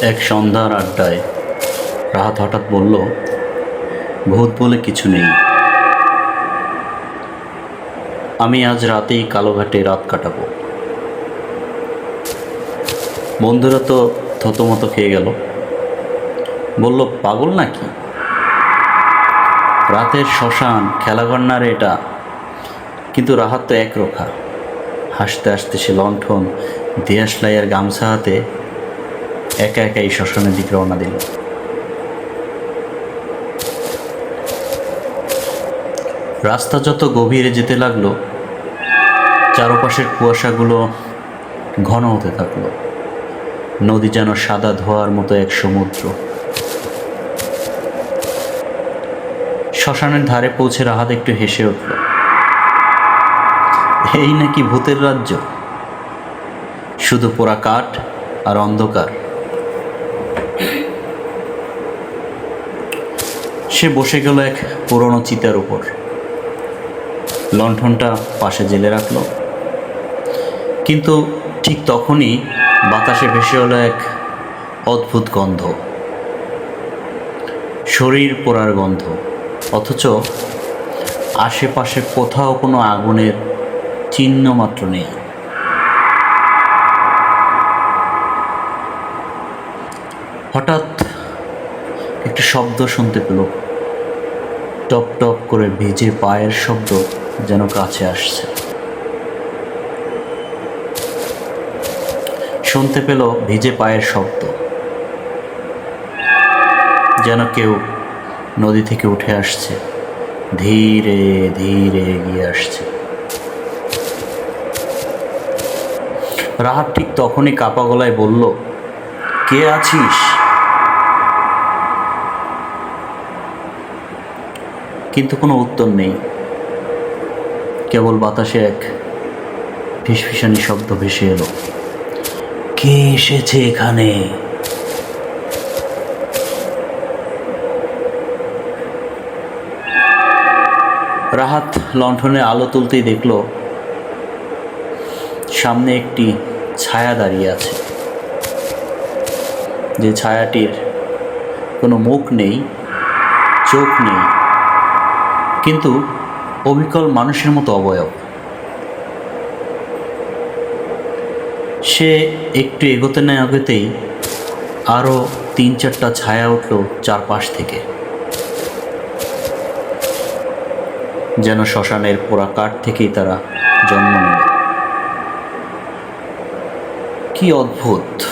এক সন্ধ্যার আড্ডায় রাহাত হঠাৎ বলল, ভূত বলে কিছু নেই। আমি আজ রাতেই কালোঘাটে রাত কাটাবো। বন্ধুরা তো থতমত খেয়ে গেল। বলল, পাগল নাকি? রাতের শ্মশান খেলাঘর না রে এটা, কিন্তু রাহাত তো একরোখা হাসতে হাসতে সে লণ্ঠন দেয়াশলাই আর গামছা হাতে একা একা এই শ্মশানের দিকে রওনা দিল। রাস্তা যত গভীরে যেতে লাগল, চারপাশের কুয়াশাগুলো ঘন হতে থাকল। নদী যেন সাদা ধোয়ার মতো এক সমুদ্র। শ্মশানের ধারে পৌঁছে রাহাত একটু হেসে উঠল, এই নাকি ভূতের রাজ্য? শুধু পোড়া কাঠ আর অন্ধকার। সে বসে গেল এক পুরনো চিতার উপর। লণ্ঠনটা পাশে জেলে রাখল। কিন্তু ঠিক তখনই বাতাসে ভেসে হলো এক অদ্ভুত গন্ধ। শরীর পোড়ার গন্ধ। অথচ আশেপাশে কোথাও কোনো আগুনের চিহ্ন মাত্র নেই। হঠাৎ একটি শব্দ শুনতে পেল। টপ টপ করে ভিজে পায়ের শব্দ যেন কাছে আসছে। শুনতে পেল ভিজে পায়ের শব্দ। যেন কেউ নদী থেকে উঠে আসছে। ধীরে ধীরে এগিয়ে আসছে। রাহাত ঠিক তখনই কাপা গলায় বলল, কে আছিস? কিন্তু কোনো উত্তর নেই। কেবল বাতাসে এক ফিসফিসানি শব্দ ভেসে এলো। কে এসেছে এখানে? রাহাত লণ্ঠনে আলো তুলতেই দেখল, সামনে একটি ছায়া দাঁড়িয়ে আছে। যে ছায়াটির কোনো মুখ নেই, চোখ নেই। কিন্তু অবিকল মানুষের মতো অবয়ব। সে একটু এগোতে না এগোতেই আরও তিন চারটা ছায়া উঠল চারপাশ থেকে। যেন শ্মশানের পোড়া কাঠ থেকেই তারা জন্ম নিল। কি অদ্ভুত!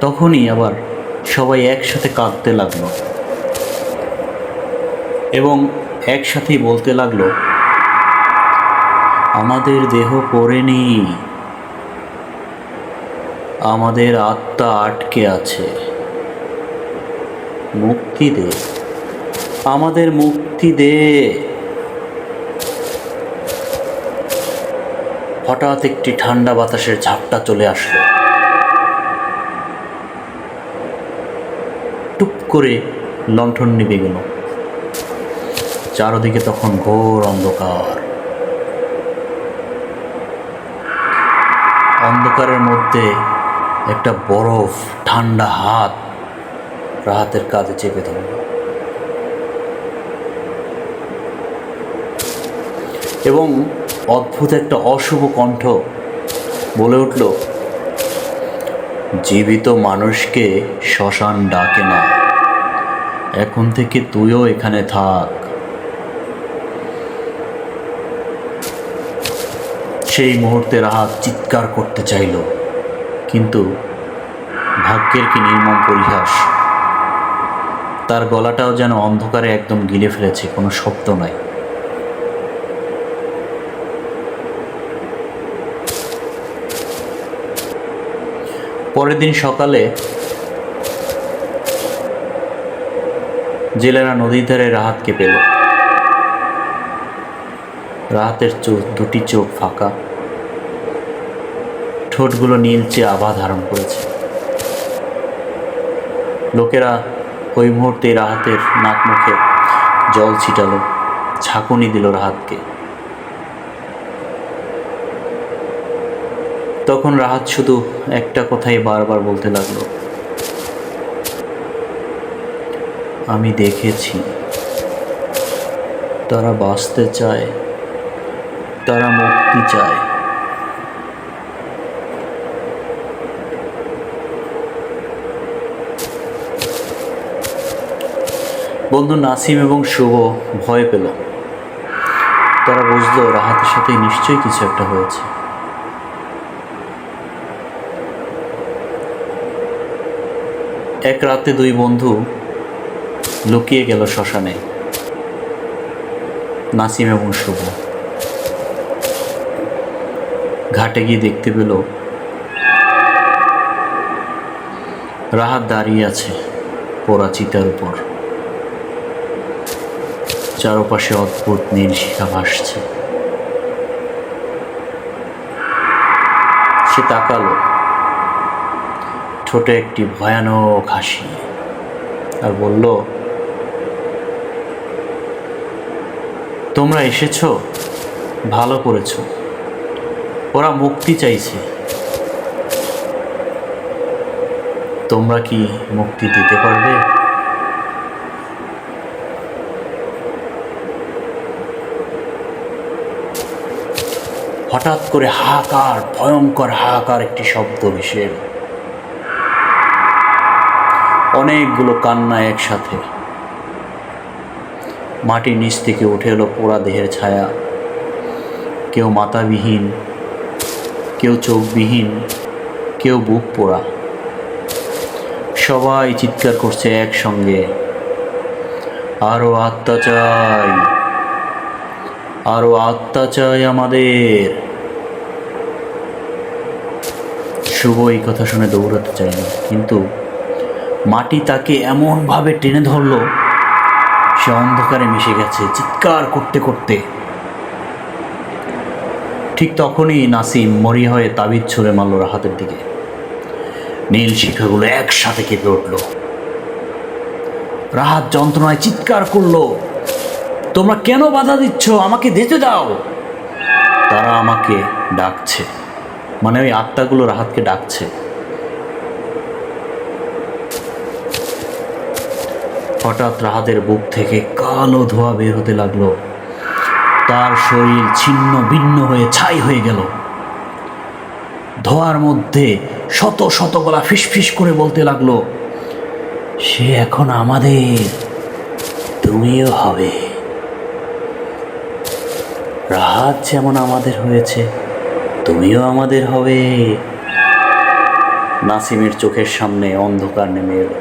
তখনই আবার সবাই একসাথে কাঁদতে লাগল। এবং একসাথেই বলতে লাগল, আমাদের দেহ পড়েনি আমাদের আত্মা আটকে আছে। মুক্তি দে। আমাদের মুক্তি দে। হঠাৎ একটি ঠান্ডা বাতাসের ঝাপটা চলে আসলো। টুপ করে লণ্ঠন নিভে গেল। চারদিকে তখন ঘোর অন্ধকার। অন্ধকারের মধ্যে একটা বরফ, ঠান্ডা হাত রাহাতের কাঁধে চেপে ধরল। এবং অদ্ভুত একটা অশুভ কণ্ঠ বলে উঠল, জীবিত মানুষকে শ্মশান ডাকে না। এখন থেকে তুইও এখানে থাক। সেই মুহূর্তে রাহাত চিৎকার করতে চাইল, কিন্তু ভাগ্যের কি নির্মম পরিহাস? তার গলাটাও যেন অন্ধকারে একদম গিলে ফেলেছে, কোনো শব্দ নাই। পরের দিন সকালে জেলেরা নদীর ধারে রাহাতকে পেল। রাহাতের চোখ, দুটি চোখ ফাঁকা। ঠোঁটগুলো নীলচে আভা ধারণ করেছে। লোকেরা ওই মুহূর্তে রাহাতের নাক মুখে জল ছিটালো, ঝাঁকুনি দিল রাহাতকে। তখন রাহাত শুধু একটা কথাই বারবার বলতে লাগল, আমি দেখেছি, তারা বাঁচতে চায়, তারা মুক্তি চায়। বন্ধু নাসিম এবং শুভ ভয় পেল। তারা বুঝলো রাহাতের সাথে নিশ্চয়ই কিছু একটা হয়েছে। এক রাতে দুই বন্ধু লুকিয়ে গেল শ্মশানে, নাসিম এবং শুভ। ঘাটে গিয়ে দেখতে পেল রাহাত দাঁড়িয়ে আছে পোড়া চিতার উপর। চারপাশে অদ্ভুত নীল শিখা ভাসছে। সে তাকালো। ছোট একটি ভয়ানক হাসি আর বলল, তোমরা এসেছ? ভালো করেছ। ওরা মুক্তি চাইছে। তোমরা কি মুক্তি দিতে পারবে? হঠাৎ করে হাহাকার, ভয়ঙ্কর হাহাকার একটি শব্দ ভেসে অনেকগুলো কান্না একসাথে। মাটির নিচ থেকে উঠে এলো পোড়া দেহের ছায়া। কেউ মাথাবিহীন কেউ চোখবিহীন, কেউ বুক পোড়া। সবাই চিৎকার করছে একসঙ্গে। আরও আত্মা চাই, আরও আত্মা চাই আমাদের। শুভ এই কথা শুনে দৌড়াতে চাইল। কিন্তু মাটি তাকে এমনভাবে টেনে ধরলো, সে অন্ধকারে মিশে গেছে, চিৎকার করতে করতে। ঠিক তখনই নাসিম মরিয়া হয়ে তাবিজ ছুঁড়ে মারল রাহাতের দিকে। নীল শিখাগুলো একসাথে কেঁপে উঠল। রাহাত যন্ত্রণায় চিৎকার করল, তোমরা কেন বাধা দিচ্ছ? আমাকে যেতে দাও। তারা আমাকে ডাকছে। মানে ওই আত্মাগুলো রাহাতকে ডাকছে। হঠাৎ রাহাতের বুক থেকে কালো ধোয়া বের হতে লাগল। তার শরীর ছিন্ন ভিন্ন হয়ে ছাই হয়ে গেল। ধোয়ার মধ্যে শত শত গলা ফিসফিস করে বলতে লাগল, সে এখন আমাদের, তুমিও হবে। রাহাত যেমন আমাদের হয়েছে তুমিও আমাদের হবে। নাসিমের চোখের সামনে অন্ধকার নেমে এলো।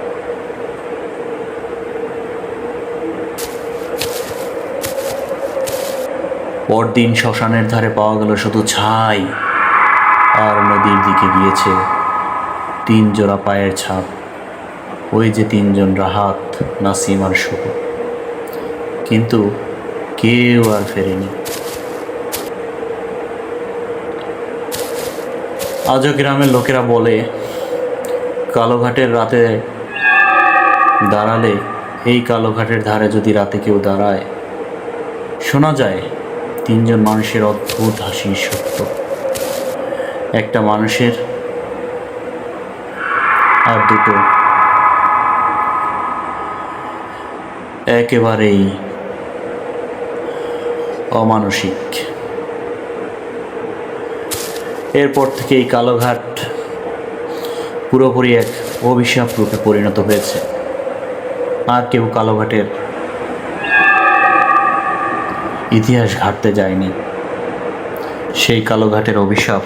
পরদিন শ্মশানের ধারে পাওয়া গেল শুধু ছাই, আর নদীর দিকে গিয়েছে তিন জোড়া পায়ের ছাপ। ওই যে তিনজন রাহাত, নাসিম আর শুভ। কিন্তু কেউ আর ফেরেনি। আজও গ্রামের লোকেরা বলে, কালোঘাটের রাতে দাঁড়ালে এই কালোঘাটের ধারে যদি রাতে কেউ দাঁড়ায়, শোনা যায় তিনজন মানুষের অদ্ভুত হাসি সত্য। একটা মানুষের আর দুটো। একেবারেই অমানসিক। এরপর থেকে এই কালোঘাট পুরোপুরি এক অভিশাপ রূপে পরিণত হয়েছে। আর কেউ কালোঘাটের ইতিহাস ঘাটতে যায়নি। সেই কালোঘাটের অভিশাপ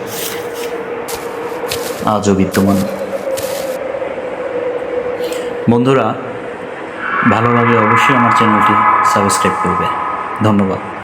আজও বিদ্যমান। বন্ধুরা, ভালো লাগে অবশ্যই আমার চ্যানেলটি সাবস্ক্রাইব করবে। ধন্যবাদ।